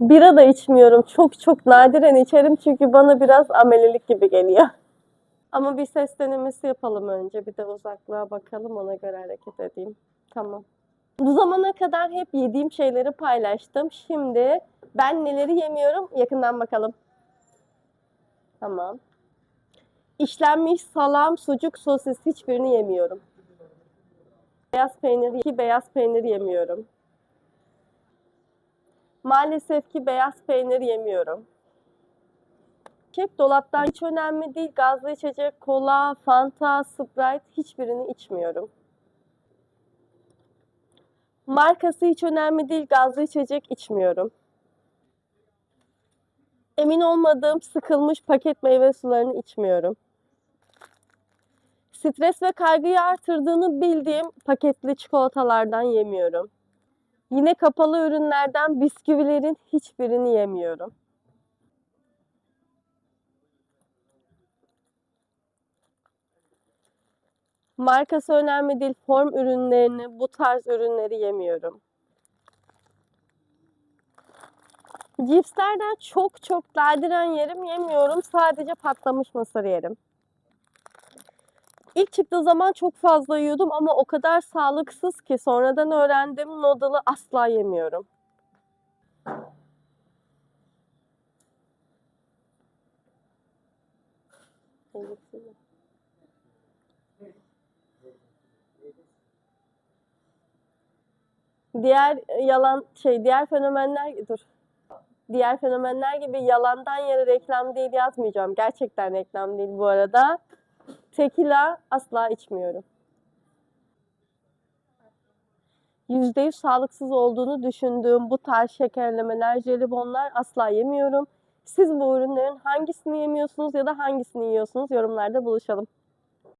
Bira da içmiyorum. Çok çok nadiren içerim çünkü bana biraz amelilik gibi geliyor. Ama bir ses denemesi yapalım önce. Bir de uzaklığa bakalım ona göre hareket edeyim. Tamam. Bu zamana kadar hep yediğim şeyleri paylaştım. Şimdi ben neleri yemiyorum yakından bakalım. Tamam. İşlenmiş salam, sucuk, sosis hiçbirini yemiyorum. Beyaz peynir, ki beyaz peynir yemiyorum. Maalesef ki beyaz peynir yemiyorum. Kek dolaptan hiç önemli değil. Gazlı içecek, kola, fanta, sprite hiçbirini içmiyorum. Markası hiç önemli değil. Gazlı içecek içmiyorum. Emin olmadığım sıkılmış paket meyve sularını içmiyorum. Stres ve kaygıyı artırdığını bildiğim paketli çikolatalardan yemiyorum. Yine kapalı ürünlerden bisküvilerin hiçbirini yemiyorum. Markası önemli değil. Form ürünlerini, bu tarz ürünleri yemiyorum. Cipslerden çok çok nadiren yerim yemiyorum. Sadece patlamış mısır yerim. İlk çıktığı zaman çok fazla yiyordum ama o kadar sağlıksız ki sonradan öğrendim noodle'ı asla yemiyorum. Diğer e, yalan şey diğer fenomenler dur. Diğer fenomenler gibi yalandan yere reklam değil yazmayacağım. Gerçekten reklam değil bu arada. Tekila asla içmiyorum. %100 sağlıksız olduğunu düşündüğüm bu tarz şekerlemeler, jelibonlar asla yemiyorum. Siz bu ürünlerin hangisini yemiyorsunuz ya da hangisini yiyorsunuz yorumlarda buluşalım.